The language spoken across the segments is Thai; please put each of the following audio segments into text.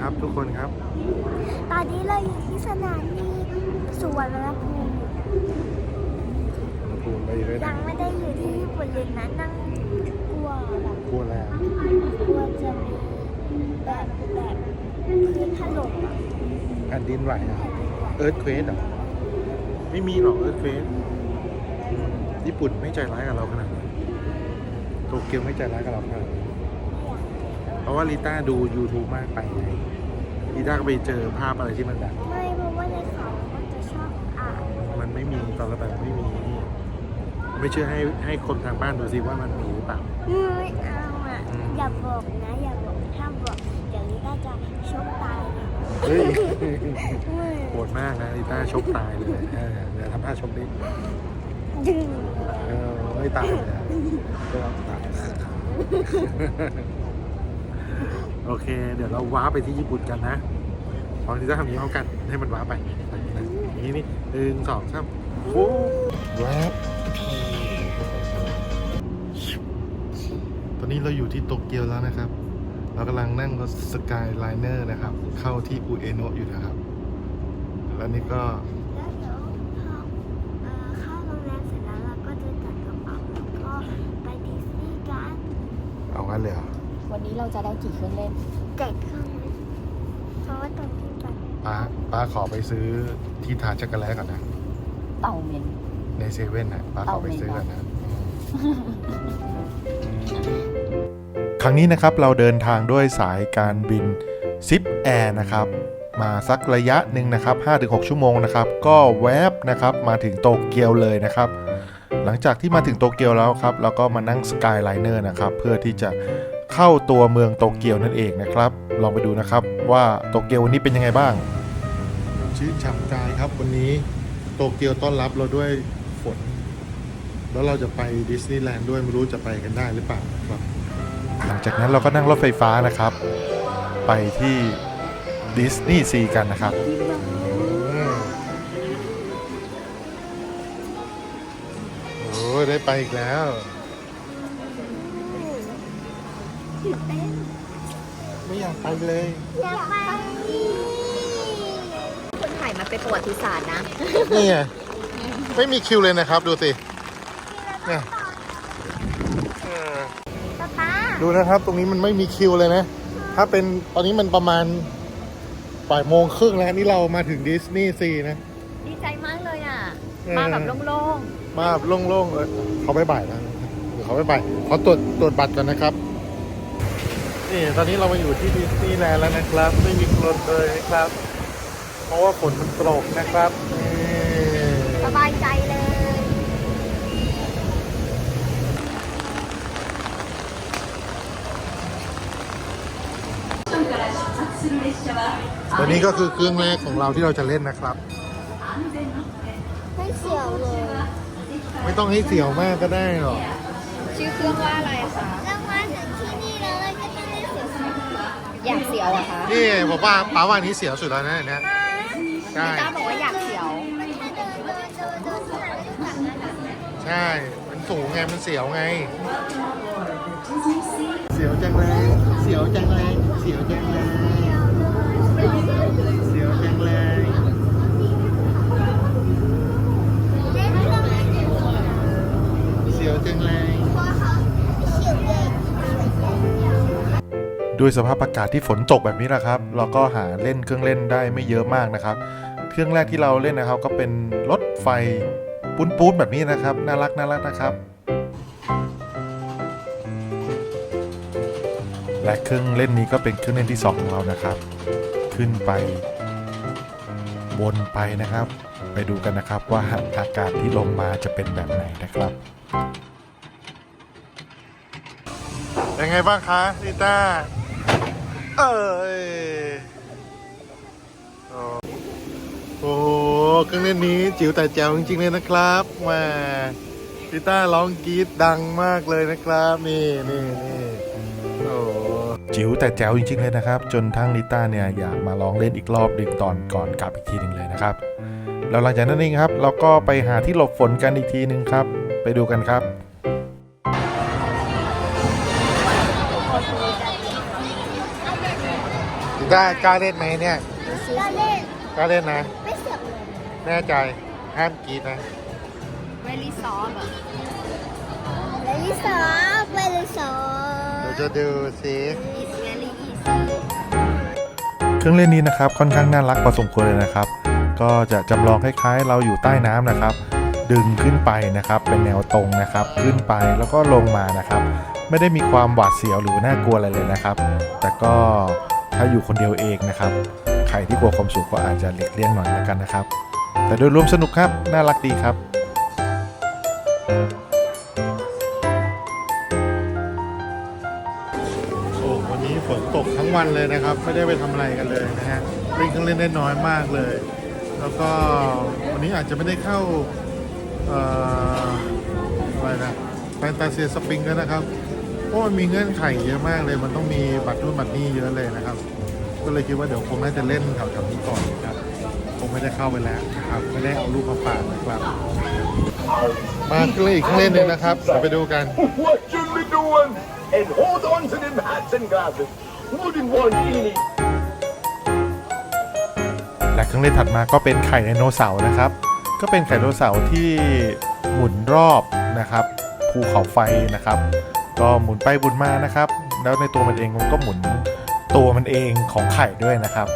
ครับทุกคนครับ ตอนนี้เราอยู่ที่สถานีสุวรรณภูมิภูมิไปอยู่ด้วยยันะงไม่ได้อยู่ที่ญี่ปุ่นเลยนะนั่งกลัวแบบกลัวแล้วกลัวจะมีแบบแบบพื้นถล่มอะแผ่นดินไหวอะเอิร์ธเควสอะไม่มีหรอกเอิร์ธเควสญี่ปุ่นไม่ใจร้ายกับเราขนาดนั้นโตเกียวไม่ใจร้ายกับเราขนาดนั้นเพราะ ว่าลิต้าดู YouTube มากไปไงลิต้าก็ไปเจอภาพอะไรที่มันแบบ ไม่เพราะว่าในข่าวมันจะชอบอ่านมันไม่มีตอนเราไปมันไม่มี ไม่เชื่อให้ให้คนทางบ้านดูซิว่ามันมีหรือเปล่าเฮ้ยเอาอะอืม อย่าบอกนะอย่าบอกถ้าบอกเดี๋ยวนี้ก็จะชกตายนะเฮ้ยเฮ้ยโหดมากนะลิต้าชกตายเลยเออเดี๋ยวทำท่าชกดิดึงเออไม่ตายเลยอะก็ตาย โอเค เดี๋ยวเราว้าร์ปไปที่ญี่ปุ่นกันนะพร้อมที่จะทำอย่างนี้พร้อมกันให้มันว้าร์ปไปนะอย่างนี้นี่หนึ่งสองสามโอ้ว้าร์ปตอนนี้เราอยู่ที่โตเกียวแล้วนะครับ เรากำลังนั่งรถสกายไลเนอร์นะครับ เข้าที่อุเอโนะอยู่นะครับ แล้วนี่ก็แล้วเดี๋ยวพอเอ่อเข้าโรงแรมเสร็จแล้วเราก็จะจัดกระเป๋าแล้วก็ไปดิสนีย์กันเอางั้นเลยเหรอ วันนี้เราจะได้กี่เครื่องเล่นเจ็ดเครื่องเพราะว่าตอนที่ไปป้าป้าขอไปซื้อที่ทาช็อกโกแลตก่อนนะ เต่าเหม็น ในเซเว่นนะป้าขอไปซื้อก่อนนะ ครั้งนี้นะครับเราเดินทางด้วยสายการบินซิปแอร์นะครับ มาสักระยะหนึ่งนะครับ 5-6 ชั่วโมงนะครับ ก็แวบนะครับมาถึงโตเกียวเลยนะครับ หลังจากที่มาถึงโตเกียวแล้วครับ เราก็มานั่งสกายไลเนอร์นะครับ เพื่อที่จะ เข้าตัวเมืองโตเกียวนั่นเองนะครับ ลองไปดูนะครับว่าโตเกียววันนี้เป็นยังไงบ้าง ชื่อฉ่ำกายครับวันนี้โตเกียวต้อนรับเราด้วยฝน แล้วเราจะไปดิสนีย์แลนด์ด้วยไม่รู้จะไปกันได้หรือเปล่าครับ หลังจากนั้นเราก็นั่งรถไฟฟ้านะครับ ไปที่ดิสนีย์ซีกันนะครับโอ้ยได้ไปอีกแล้ว ตื่นเต้นไม่อยากไปเลย อยากไปคนถ่ายมาเป็นประวัติศาสตร์นะนี่ไงไม่มีคิวเลยนะครับ ดูสิเนี่ยเออป๊าป๊าดูนะครับ ตรงนี้มันไม่มีคิวเลยนะ ถ้าเป็นตอนนี้มันประมาณบ่ายโมงครึ่งแล้วนี่เรามาถึงดิสนีย์ซีนะ ดีใจมากเลยอะเออมาแบบโล่งมาแบบโล่งๆเลยเขาไม่บ่ายแล้วเดี๋ยวเขาไม่บ่ายเขาตรวจตรวจบัตรกันนะครับ นี่ตอนนี้เรามาอยู่ที่ดิสนีย์แลนด์แล้วนะครับ ไม่มีคนเลยนะครับ เพราะว่าฝนมันตกนะครับนี่สบายใจเลยตัวนี้ก็คือเครื่องแรกของเราที่เราจะเล่นนะครับ ไม่เสียวเลย ไม่ต้องให้เสียวมากก็ได้หรอกๆชื่อเครื่องว่าอะไรคะ ยากเสียวอะคะนี่ผมว่าป้าว่าอันนี้เสียวสุดแล้วนะอันเนี้ยใช่ต้าบอกว่าอยากเสียวมันแค่เดินเดินเดินเดินที่ไหนไม่รู้จักนะใช่มันสูงไงมันเสียวไง เสียวจังเลยเสียวจังเลยเสียวจังเลย ด้วยสภาพอากาศที่ฝนตกแบบนี้แหละครับ เราก็หาเล่นเครื่องเล่นได้ไม่เยอะมากนะครับ เครื่องแรกที่เราเล่นนะครับ ก็เป็นรถไฟปูนๆแบบนี้นะครับ น่ารักน่ารักนะครับ และเครื่องเล่นนี้ก็เป็นเครื่องเล่นที่สองของเรานะครับ ขึ้นไปวนไปนะครับ ไปดูกันนะครับว่าอากาศที่ลงมาจะเป็นแบบไหนนะครับยังไงบ้างคะลิต้า เอยโอ้โอ้โหเครื่องเล่นนี้จิ๋วแต่แจ๋วจริงๆเลยนะครับแมาลิต้าร้องกรีดดังมากเลยนะครับ นี่นี่นี่โอ้จิ๋วแต่แจ๋วจริงๆเลยนะครับ จนทั้งลิต้าเนี่ยอยากมาลองเล่นอีกรอบหนึ่งตอนก่อนกลับอีกทีหนึ่งเลยนะครับแล้วหลังจากนั้นเองครับ เราก็ไปหาที่หลบฝนกันอีกทีหนึ่งครับ ไปดูกันครับ กล้ากล้าเล่นไหมเนี่ยเราเล่นกล้าเล่นนะ ไม่เสียบเลยแน่ใจห้ามกรีดนะเวลี่ซอฟอะไปที่สองไปที่สองเดี๋ยวจะดูสิ it's very easy เครื่องเล่นนี้นะครับค่อนข้างน่ารักพอสมควรเลยนะครับ ก็จะจำลองคล้ายๆ เราอยู่ใต้น้ำนะครับ ดึงขึ้นไปนะครับ เป็นแนวตรงนะครับ ขึ้นไปแล้วก็ลงมานะครับ ไม่ได้มีความหวาดเสียวหรือน่ากลัวอะไรเลยนะครับ แต่ก็ ถ้าอยู่คนเดียวเองนะครับ ใครที่กลัวความสูงก็อาจจะหลีกเลี่ยงหน่อยแล้วกันนะครับ แต่โดยรวมสนุกครับ น่ารักดีครับโอ้วันนี้ฝนตกทั้งวันเลยนะครับ ไม่ได้ไปทำอะไรกันเลยนะฮะเล่นเครื่องเล่นได้น้อยมากเลย แล้วก็วันนี้อาจจะไม่ได้เข้าเอ่ออะไรนะแฟนตาเซียสปริงแล้วนะครับ เพราะมันมีเงื่อนไขเยอะมากเลย มันต้องมีบัตรนู่นบัตรนี่เยอะเลยนะครับ ก็เลยคิดว่าเดี๋ยวคงน่าจะเล่นแถวๆนี้ก่อนนะครับ คงไม่ได้เข้าไปแล้วนะครับ ไม่ได้เอาลูกมาฝากนะครับ มาเครื่องเล่นอีกเครื่องเล่นหนึ่งนะครับเดี๋ยวไปดูกัน What should we doing? And hold on to them hats and glasses. Wouldn't want any และเครื่องเล่นถัดมาก็เป็นไข่ไดโนเสาร์นะครับ ก็เป็นไข่ไดโนเสาร์ที่หมุนรอบนะครับ ภูเขาไฟนะครับ ก็หมุนไปหมุนมานะครับ แล้วในตัวมันเองมันก็หมุนตัวมันเองของไข่ด้วยนะครับ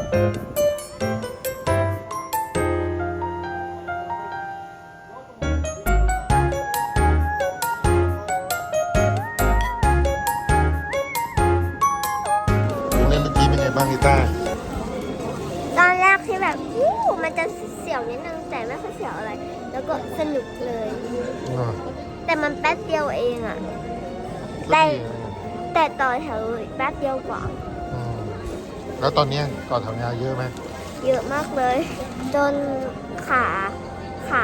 เล่นเมื่อกี้เป็นไงบ้างกีตาร์ตอนแรกที่แบบอู้มันจะเสียวนิดนึงแต่ไม่ค่อยเสียวอะไร แล้วก็สนุกเลย แต่มันแป๊บเดียวเองอะ แต่แต่ต่อแถวแป๊บเดียวกว่า แล้วตอนเนี้ยก่อนแถวยาวเยอะไหม เยอะมากเลย จนขาขา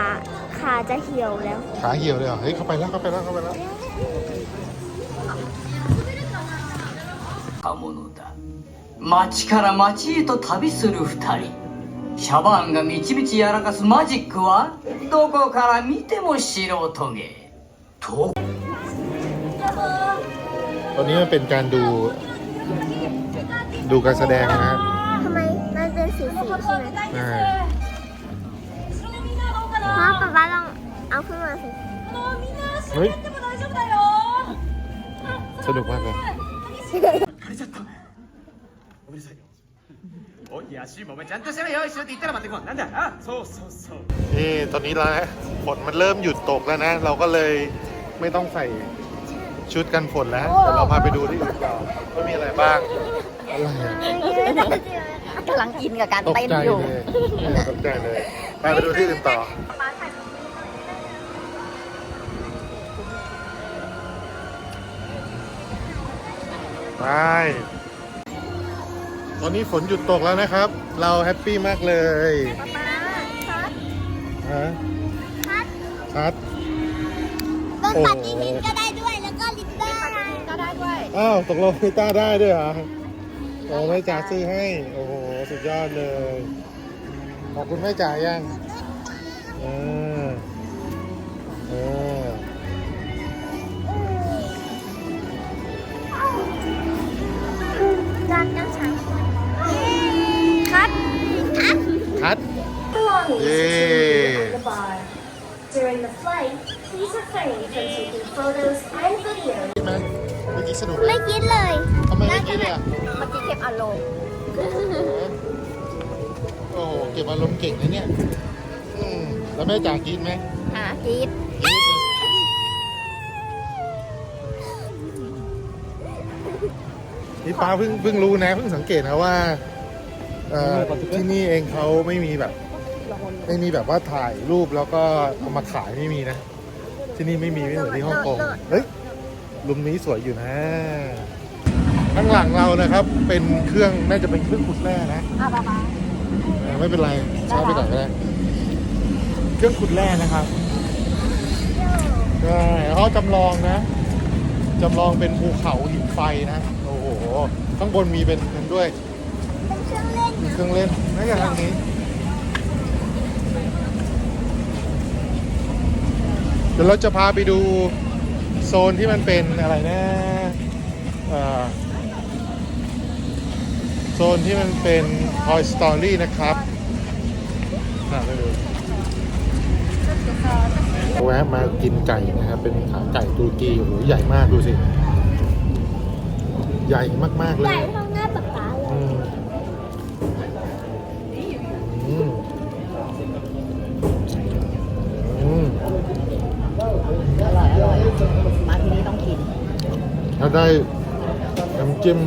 ขาจะเหี่ยวแล้ว ขาเหี่ยวเลยเหรอ เฮ้ย เข้าไปแล้ว เข้าไปแล้ว เข้าไปแล้ว たものだ町から町へと旅する二人シャバーンがみちみちやらかすマジックはどこから見ても素人芸と ตอนนี้มันเป็นการดู ดูการแสดงนะฮะ ทำไมมันเป็นสีสีใช่ไหม อ่า พ่อป๊าป๊าลองเอาขึ้นมาสิ เฮ้ย สนุกมากเลย おいやしもお前ちゃんとしたら用意しろって言ったら待ってこいなんだあそうそうそう นี่ตอนนี้แล้วนะฝนมันเริ่มหยุดตกแล้วนะ เราก็เลยไม่ต้องใส่ ชุดกันฝนแล้วเดี๋ยวเราพาไปดูที่อื่นต่อว่ามีอะไรบ้างอะไรอะกำลังอินกับการตกเต้นใจอยู่เลยตกใจเลยไปไปดูที่อื่นต่อไปตอนนี้ฝนหยุดตกแล้วนะครับ เราแฮปปี้มากเลยป๊าช็อตฮะช็อตชัดต้นปฏิทินก็ไอ้าวตกลงพี่ต้าได้ด้วยเหรอโอ้แม่จ๋าซื้อให้ โอ้โห สุดยอดเลย ขอบคุณแม่จ๋ายังเออเออจานกันสามคนคัดคัดคัดเย้ During the flight, please refrain from taking photos and videos คิดไหมเมื่อกี้สนุกไหม ไม่คิดเลยทำไมไม่คิดอะเมื่อกี้เก็บอารมณ์โอ้โหเก็บอารมณ์เก่งนะเนี่ยอืมแล้วแม่จ๋ากินไหมหากีดนี่ป้าเพิ่งเพิ่งรู้นะเพิ่งสังเกตนะว่าเอ่อที่นี่เองเขาไม่มีแบบ ไม่มีแบบว่าถ่ายรูปแล้วก็เอามาขายไม่มีนะ ที่นี่ไม่มีไม่เหมือนที่ฮ่องกงเฮ้ย ลุมนี้สวยอยู่นะ ข้างหลังเรานะครับ เป็นเครื่องน่าจะเป็นเครื่องขุดแร่นะอะป๊าป๊าเออไม่เป็นไรช้าไปก่อนก็ได้เครื่องขุดแร่นะครับใช่แล้วเขาจำลองนะจำลองเป็นภูเขาหินไฟนะโอ้โหข้างบนมีเป็นนั่นด้วยเป็นเครื่องเล่นมีเครื่องเล่นน่าจะทางนี้ เดี๋ยวเราจะพาไปดู โซนที่มันเป็นอะไรนะโซนที่มันเป็น Toy Story นะครับน่าไปดูแวะมากินไก่นะครับ เป็นขาไก่ตุรกีโอ้โหใหญ่มากดูสิ ใหญ่มาก ๆ เลย มาที่นี่ต้องกิน ถ้าได้น้ำจิ้ม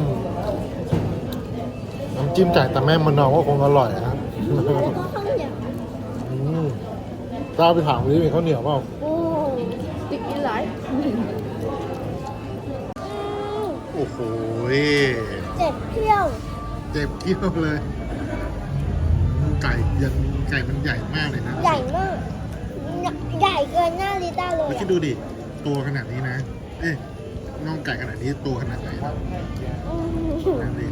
น้ำจิ้มจากตาแม่มันนองก็คงอร่อยนะครับแล้วก็ข้าวเหนียวอืมถ้าเอาไปถามว่ามีข้าวเหนียวเปล่า โอ้ติดกินหลายโอ้โหเจ็บเที่ยว เจ็บเกี้ยวเลย ไก่ยังไก่มันใหญ่มากเลยนะ ใหญ่มาก ใหญ่เกินหน้าลิต้าเลยแล้วคิดอะดูดิ ตัวขนาดนี้นะ เอ๊ะน่องไก่ขนาดนี้ตัวขนาดไหนนะนั่นดิ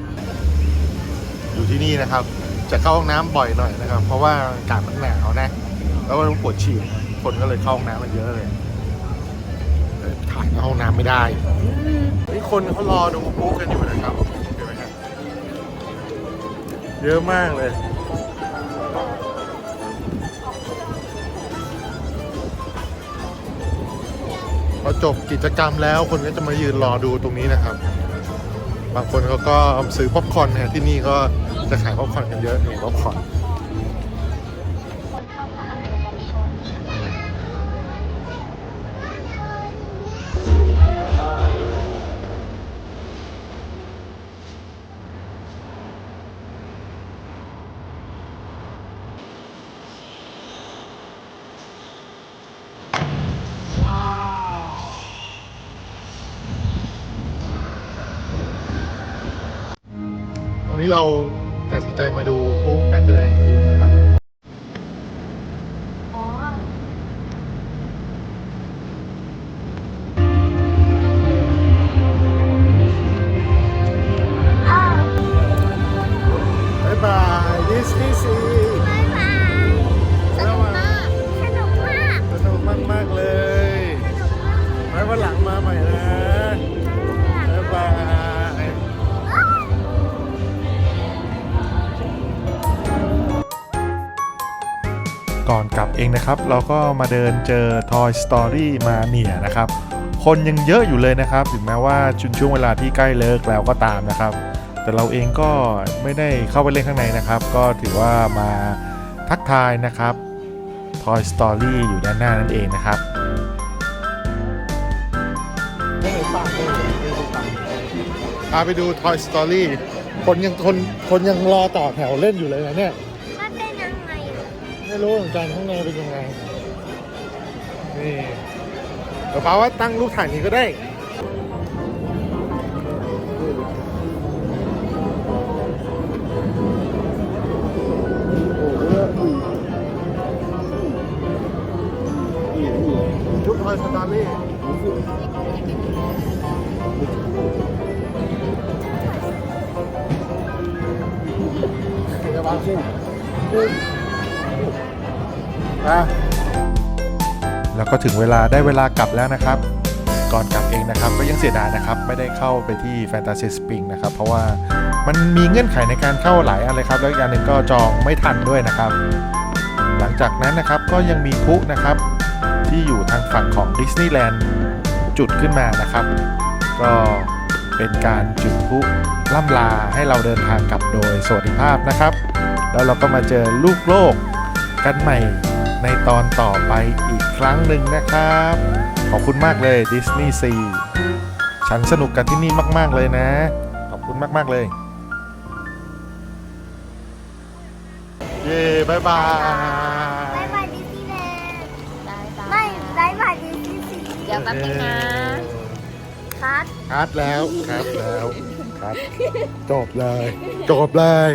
อยู่ที่นี่นะครับ จะเข้าห้องน้ำบ่อยหน่อยนะครับ เพราะว่าอากาศมันหนาวนะ แล้วก็ต้องปวดฉี่คนก็เลยเข้าห้องน้ำมันเยอะเลยเออถ่ายในห้องน้ำไม่ได้นี่คนเขารอดูปุ๊กกันอยู่นะครับเห็นไหมครับเยอะมากเลย อจบกิจกรรมแล้วคนก็จะมายืนรอดูตรงนี้นะครับ บางคนเขาก็ซื้อป๊อปคอร์นนะที่นี่ก็จะขายป๊อปคอร์นกันเยอะนี่ป๊อปคอร์น วันนี้เราตัดสินใจมาดูปุ๊กกันเลยนะครับอ้าวบ๊ายบายดิสนีย์ซีบ๊ายบายสนุกมาก สนุกมาก สนุกมากมากๆเลยสนุกมากไว้วันหลังมาใหม่นะ ก่อนกลับเองนะครับ เราก็มาเดินเจอ Toy Story มาเนียนะครับ คนยังเยอะอยู่เลยนะครับ ถึงแม้ว่าชุนช่วงเวลาที่ใกล้เลิกแล้วก็ตามนะครับ แต่เราเองก็ไม่ได้เข้าไปเล่นข้างในนะครับ ก็ถือว่ามาทักทายนะครับ Toy Story อยู่ด้านหน้านั่นเองนะครับพาไปดู Toy Story คนยังคนคนยังรอต่อแถวเล่นอยู่เลยนะเนี่ย ไม่รู้เหมือนกันข้างในเป็นยังไง นี่เดี๋ยวป้าว่าตั้งรูปถ่ายนี้ก็ได้ชุดทอยสตอรี่เดี๋ยววางขึ้นะแล้วก็ถึงเวลาได้เวลากลับแล้วนะครับ ก่อนกลับเองนะครับ ก็ยังเสียดายนะครับ ไม่ได้เข้าไปที่ Fantasy Spring นะครับ เพราะว่ามันมีเงื่อนไขในการเข้าหลายอันเลยครับ แล้วอีกอย่างหนึ่งก็จองไม่ทันด้วยนะครับ หลังจากนั้นนะครับก็ยังมีพุนะครับ ที่อยู่ทางฝั่งของดิสนีย์แลนด์จุดขึ้นมานะครับ ก็เป็นการจุดพุล่ำลาให้เราเดินทางกลับโดยสวัสดิภาพนะครับ แล้วเราก็มาเจอลูกโลกกันใหม่ ในตอนต่อไปอีกครั้งหนึ่งนะครับ ขอบคุณมากเลยดิสนีย์ซีฉันสนุกกับที่นี่มาก ๆ เลยนะ ขอบคุณมาก ๆ เลย เย้บายบายบ๊ายบายดิสนีย์แลนด์ได้จ้าไม่บ๊ายบายดิสนีย์ซีเดี๋ยวแป๊บนึงนะคัทคัดแล้วคัดแล้วคัดจบเลย จบเลย